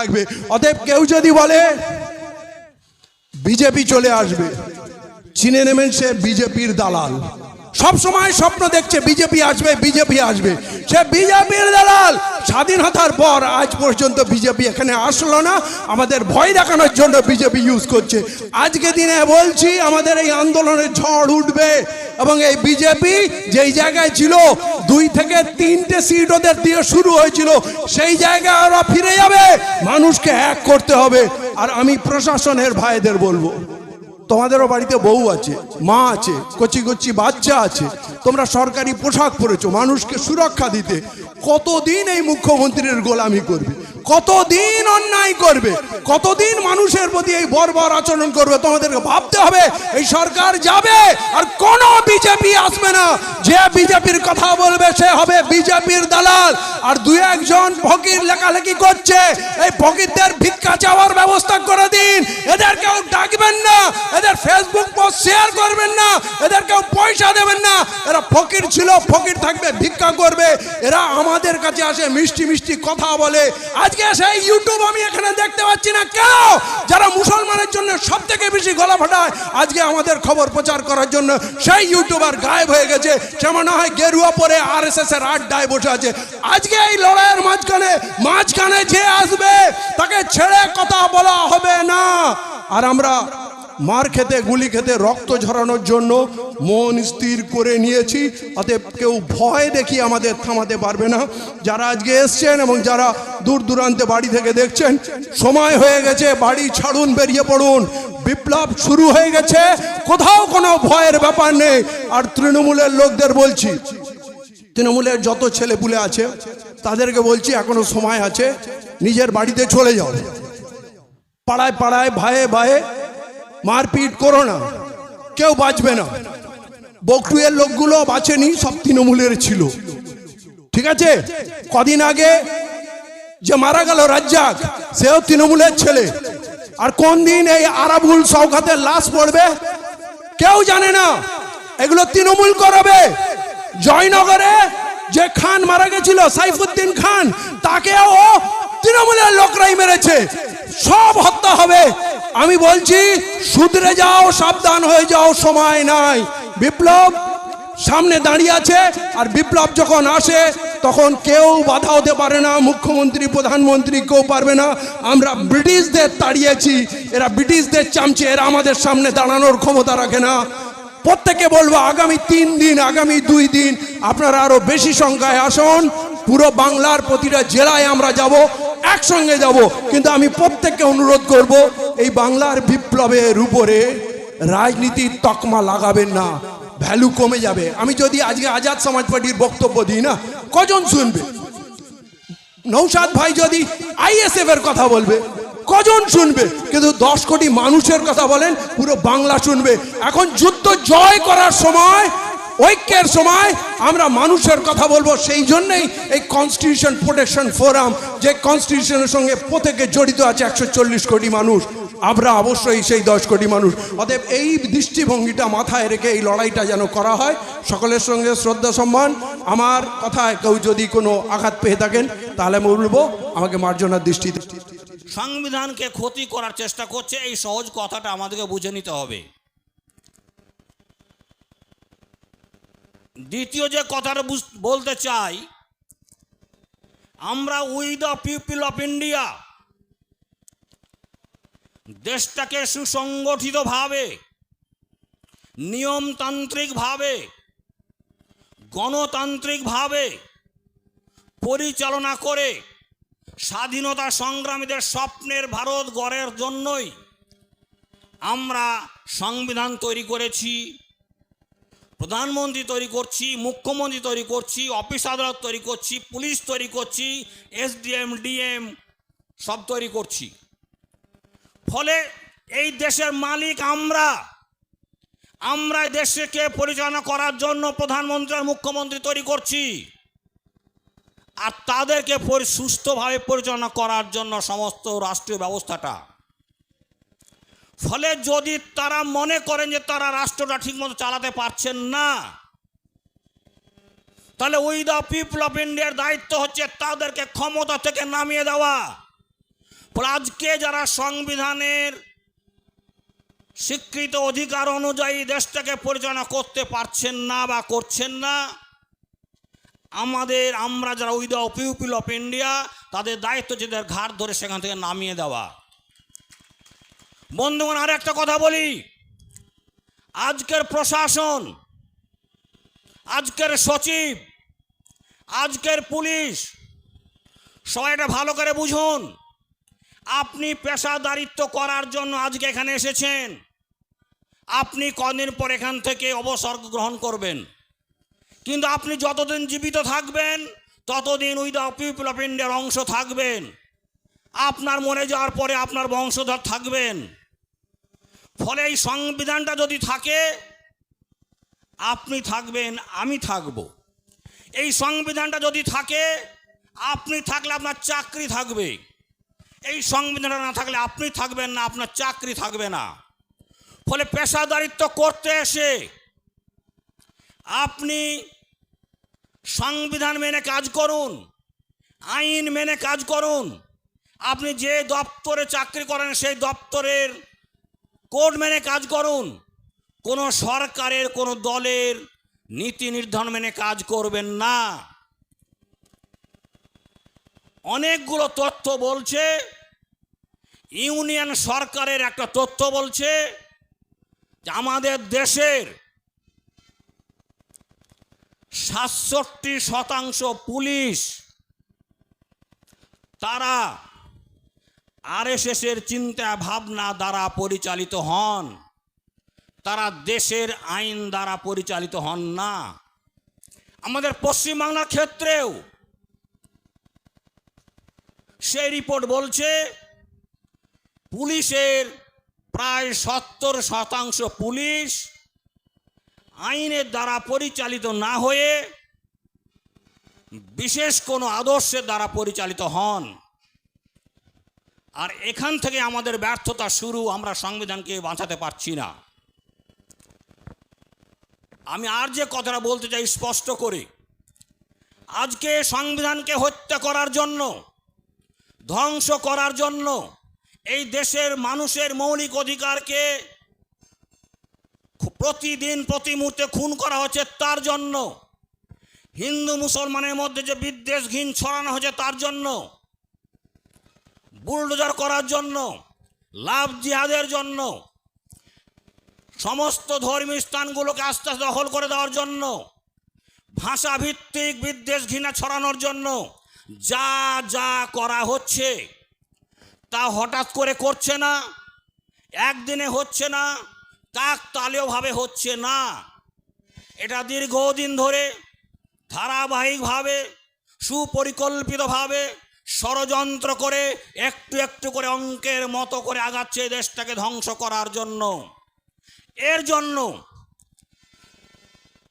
থাকবে অতএব কেউ যদি বলে, বিজেপি চলে আসবে, চিনে নেবেন সে বিজেপির দালাল। সব সময় স্বপ্ন দেখছে, বিজেপি আসবে বিজেপি আসবে। সে বিজেপির দালাল। স্বাধীনতার পর আজ পর্যন্ত বিজেপি এখানে আসলো না। আমাদের ভয় দেখানোর জন্য বিজেপি ইউজ করছে। আজকে দিনে বলছি, আমাদের এই আন্দোলনের ঝড় উঠবে। এবং এই বিজেপি যেই জায়গায় ছিল, দুই থেকে তিনটে সিট ওদের দিয়ে শুরু হয়েছিল। সেই জায়গায় ওরা ফিরে যাবে। মানুষকে এক করতে হবে। আর আমি প্রশাসনের ভাইদের বলব, তোমাদেরও বাড়িতে বউ আছে, মা আছে, কচি কচি বাচ্চা আছে, তোমরা সরকারি পোশাক পরেছো, মানুষকে সুরক্ষা দিতে। কতদিন এই মুখ্যমন্ত্রীর গোলামি করবে? কতদিন অন্যায় করবে? কতদিন মানুষের প্রতি এই বর্বর আচরণ করবে? তোমাদেরকে ভাবতে হবে, এই সরকার যাবে আর কোন বিজেপি আসবে না। যে বিজেপির কথা বলবে সে হবে বিজেপির দালাল। আর দু একজন ফকির লেখালেখি করছে, এই ফকিরদের ভিক্ষা চাওয়ার ব্যবস্থা করে দিন। এদের ফেসবুক পোস্ট শেয়ার করবেন না এদের কেউ পয়সা দেবেন না। এরা ফকির ছিল, ফকির থাকবে, ভিক্ষা করবে। এরা আমাদের কাছে আসে, মিষ্টি মিষ্টি কথা বলে। আজকে সেই ইউটিউব আমি এখানে দেখতে পাচ্ছি না কেন যারা মুসলমানের জন্য সব থেকে বেশি গলা ফাটায়, আজকে আমাদের খবর প্রচার করার জন্য সেই ইউটিউবার গায়েব হয়ে গেছে। সে মনে হয় গেরুয়া পরে আর এস এস এর আড্ডায় বসে আছে। আজকে এই লড়াইয়ের মাঝখানে মাঝখানে যে আসবে, তাকে ছেড়ে কথা বলা হবে না। আর আমরা মার খেতে, গুলি খেতে, রক্ত ঝরানোর জন্য মন স্থির করে নিয়েছি। অতএব কেউ ভয় দেখি আমাদের থামাতে পারবে না। যারা আজকে এসছেন এবং যারা দূর দূরান্তে বাড়ি থেকে দেখছেন, সময় হয়ে গেছে, বাড়ি ছাড়ুন, বেরিয়ে পড়ুন। বিপ্লব শুরু হয়ে গেছে, কোথাও কোনো ভয়ের ব্যাপার নেই। আর তৃণমূলের লোকদের বলছি, তৃণমূলের যত ছেলেপুলে আছে, তাদেরকে বলছি, এখনও সময় আছে, নিজের বাড়িতে চলে যাও। পাড়ায় পাড়ায় ভাইয়ে ভাইয়ে মারপিট করো না। কেউ বাঁচবে না। বকটুয়ের লোকগুলো বাঁচেনি, সব তৃণমূলের ছিল। ঠিক আছে? কদিন আগে যে মারা গেল রাজ্জাক, সেও তৃণমূলের ছেলে। আর কোন দিন এই আরাবুল সৌখাতের লাশ পড়বে, কেউ জানে না। এগুলো তৃণমূল করাবে। জয়নগরে যে খান মারা গেছিল, সাইফুদ্দিন খান, তাকেও তৃণমূলের লোকরাই মেরেছে। সব হত্যা হবে। আমি বলছি, শুধরে যাও, সাবধান হয়ে যাও, সময় নাই। বিপ্লব সামনে দাঁড়িয়ে আছে, আর বিপ্লব যখন আসে, তখন কেউ বাধা হতে পারে না, মুখ্যমন্ত্রী, প্রধানমন্ত্রী, কেউ পারবে না। আমরা ব্রিটিশদের তাড়িয়েছি, এরা ব্রিটিশদের চামচে, এরা আমাদের সামনে দাঁড়ানোর ক্ষমতা রাখে না। প্রত্যেকে বলব, আগামী তিন দিন, আগামী দুই দিন, আপনারা আরও বেশি সংখ্যায় আসুন। পুরো বাংলার প্রতিটা জেলায় আমরা যাব। একসঙ্গে যাব। কিন্তু আমি প্রত্যেককে অনুরোধ করব, এই বাংলার বিপ্লবের উপরে রাজনীতির তকমা লাগাবেন না ভ্যালু কমে যাবে। আমি যদি আজকে আজাদ সমাজ পার্টির বক্তব্য দিই না, কজন শুনবে? নৌসাদ ভাই যদি আইএসএফ এর কথা বলবে, কজন শুনবে? কিন্তু দশ কোটি মানুষের কথা বলেন, পুরো বাংলা শুনবে। এখন যুদ্ধ জয় করার সময় ঐক্যের সময় আমরা মানুষের কথা বলব, সেই জন্যেই এই কনস্টিটিউশন প্রোটেকশন ফোরাম যে কনস্টিটিউশনের সঙ্গে প্রত্যেকে জড়িত আছে একশো চল্লিশ কোটি মানুষ, আমরা অবশ্যই সেই দশ কোটি মানুষ। অতএব এই দৃষ্টিভঙ্গিটা মাথায় রেখে এই লড়াইটা যেন করা হয়, সকলের সঙ্গে শ্রদ্ধা সম্মান। আমার কথায় কেউ যদি কোনো আঘাত পেয়ে থাকেন, তাহলে আমি বলব, আমাকে মার্জনার দৃষ্টিতে সংবিধানকে ক্ষতি করার চেষ্টা করছে, এই সহজ কথাটা আমাদেরকে বুঝে নিতে হবে। দ্বিতীয় যে কথাটা বলতে চাই, আমরা we the people of India. দেশটাকে সুসংগঠিতভাবে, নিয়মতান্ত্রিকভাবে, গণতান্ত্রিকভাবে পরিচালনা করে স্বাধীনতা সংগ্রামীদের স্বপ্নের ভারত গড়ের জন্যই আমরা সংবিধান তৈরি করেছি। প্রধানমন্ত্রী তৈরি করছি, মুখ্যমন্ত্রী তৈরি করছি, অফিস আদালত তৈরি করছি, পুলিশ তৈরি করছি, এসডিএম, ডিএম সব তৈরি করছি। ফলে এই দেশের মালিক আমরা। আমরা দেশকে পরিচালনা করার জন্য প্রধানমন্ত্রী আর মুখ্যমন্ত্রী তৈরি করছি। আর তাদেরকে সুস্থভাবে পরিচালনা করার জন্য সমস্ত রাষ্ট্রীয় ব্যবস্থাটা। ফলে যদি তারা মনে করেন যে তারা রাষ্ট্রটা ঠিকমতো চালাতে পারছেন না, তাহলে উই দ্য পিপল অফ ইন্ডিয়ার দায়িত্ব হচ্ছে তাদেরকে ক্ষমতা থেকে নামিয়ে দেওয়া। আজকে যারা সংবিধানের স্বীকৃত অধিকার অনুযায়ী দেশটাকে পরিচালনা করতে পারছেন না বা করছেন না, আমাদের, আমরা যারা with the pupil of India তাদের দায়িত্ব যে তাদের ঘাট ধরে সেখান থেকে নামিয়ে দেওয়া। বন্ধুগণ, আর একটা কথা বলি। আজকের প্রশাসন, আজকের সচিব, আজকের পুলিশ, সবাই এটা ভালো করে বুঝুন। আপনি পেশাদারিত্ব করার জন্য আজকে এখানে এসেছেন। আপনি কদিন পর এখান থেকে অবসর গ্রহণ করবেন। কিন্তু আপনি যতদিন জীবিত থাকবেন, ততদিন উই দ্য পিপল অফ ইন্ডিয়ার অংশ থাকবেন। আপনার মরে যাওয়ার পরে আপনার বংশধর থাকবেন। ফলে এই সংবিধানটা যদি থাকে, আপনি থাকবেন, আমি থাকব। এই সংবিধানটা যদি থাকে, আপনি থাকলে আপনার চাকরি থাকবে। এই সংবিধানটা না থাকলে আপনি থাকবেন না, আপনার চাকরি থাকবে না। ফলে পেশাদারিত্ব করতে এসে আপনি সংবিধান মেনে কাজ করুন, আইন মেনে কাজ করুন আপনি যে দপ্তরে চাকরি করেন, সেই দপ্তরের কোড মেনে কাজ করুন। কোনো সরকারের, কোনো দলের নীতি নির্ধারণ মেনে কাজ করবেন না। অনেকগুলো তথ্য বলছে, ইউনিয়ন সরকারের একটা তথ্য বলছে যে আমাদের দেশের সাতষট্টি শতাংশ পুলিশ, তারা আরএসএসের চিন্তা ভাবনা দ্বারা পরিচালিত হন। তারা দেশের আইন দ্বারা পরিচালিত হন না। আমাদের পশ্চিমবাংলার ক্ষেত্রেও সেই রিপোর্ট বলছে, পুলিশের প্রায় সত্তর শতাংশ পুলিশ আইনের দ্বারা পরিচালিত না হয়ে বিশেষ কোনো আদর্শের দ্বারা পরিচালিত হন। আর এখান থেকে আমাদের ব্যর্থতা শুরু, আমরা সংবিধানকে বাঁচাতে পারছি না। আমি আর যে কথাটা বলতে চাই স্পষ্ট করে, আজকে সংবিধানকে হত্যা করার জন্য, ধ্বংস করার জন্য এই দেশের মানুষের মৌলিক অধিকারকে প্রতিদিন, প্রতি মুহূর্তে খুন করা হচ্ছে তার জন্য। হিন্দু মুসলমানের মধ্যে যে বিদ্বেষ ঘিন ছড়ানো হচ্ছে তার জন্য। বুলডোজার করার জন্য, লাভ জিহাদের জন্য, সমস্ত ধর্মীয় স্থানগুলোকে আস্তে আস্তে দখল করে দেওয়ার জন্য ভাষা ভিত্তিক বিদ্বেষ ঘৃণা ছড়ানোর জন্য যা যা করা হচ্ছে, তা হঠাৎ করে করছে না, একদিনে হচ্ছে না কাক তালীয়ভাবে হচ্ছে না। এটা দীর্ঘদিন ধরে ধারাবাহিকভাবে, সুপরিকল্পিতভাবে ষড়যন্ত্র করে, একটু একটু করে অঙ্কের মতো করে আগাচ্ছে দেশটাকে ধ্বংস করার জন্য। এর জন্য